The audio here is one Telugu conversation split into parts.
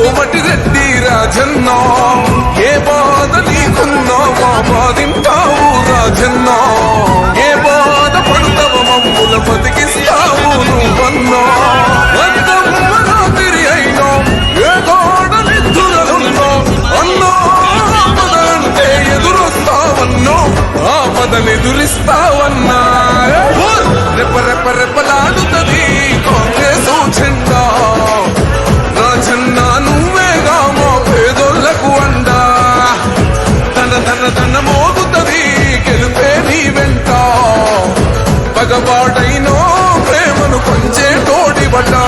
కోమటి రెడ్డి రాజన్న ఏ బాధ నీకున్నా మా బాధింటావు రాజన్న. ఏ బాధ పడతావ మమ్ముల బతికిస్తావు నువ్వన్నా. ఎంతమ్మ రాత్రి అయినా ఏ గోడ నిద్దురలున్నా అన్నా ఆపదంటే ఎదురొస్తావన్నో ఆపదనెదురిస్తావన్నా రెప్ప పగబాడైనో ప్రేమను కొంచే తోడిబడ్డా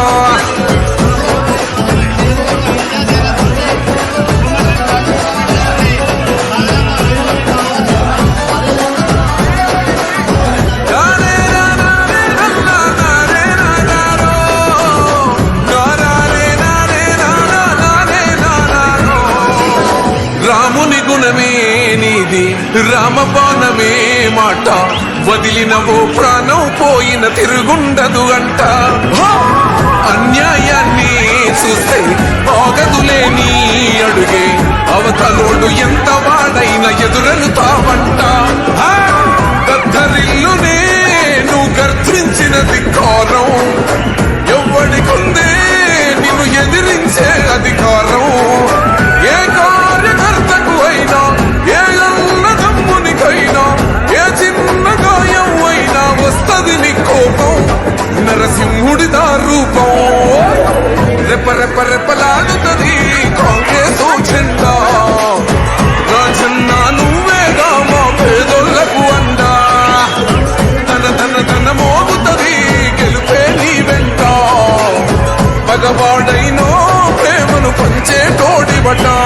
రాముని గుణమే నీది రామబాణమే మాట వదిలినవో ప్రాణం పోయిన తిరుగుండదు అంట అన్యాయాన్ని చూస్తే నరసింహుడిదా రూపం రెప్ప రెప్ప రెప్పలాడుతుంది కాంగ్రెస్ జెండా రాజన్న నువ్వేగా మా పేదోళ్ళకు అండా. తన తన తన మోగుతుంది గెలుపే నీ వెంట. పగవాడైనో ప్రేమను పంచే తోడిబడ్డా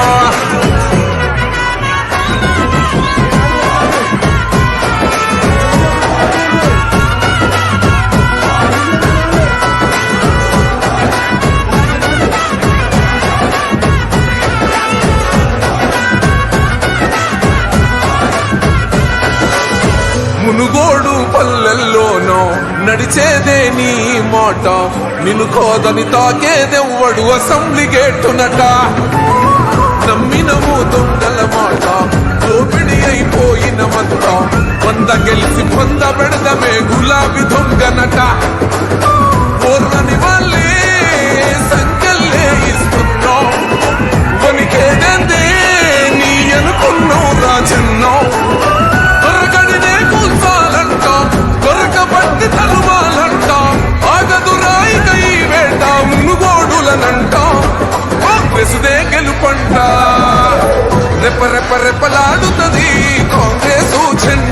మునుగోడు పల్లెల్లోనో నడిచేదే నీ మాట. నిన్ను కోదని తాకేదెవ్వడు అసెంబ్లీ గేటునట నమ్మినము దొంగల మాట. దోపిడి అయిపోయిన మంత వంద గెలిచి పొంద పెడదమే గులాబీ దొంగనట పూర్ణని రెప్ప రెప్ప రెప్పలాడుతుంది కాంగ్రెస్ జెండా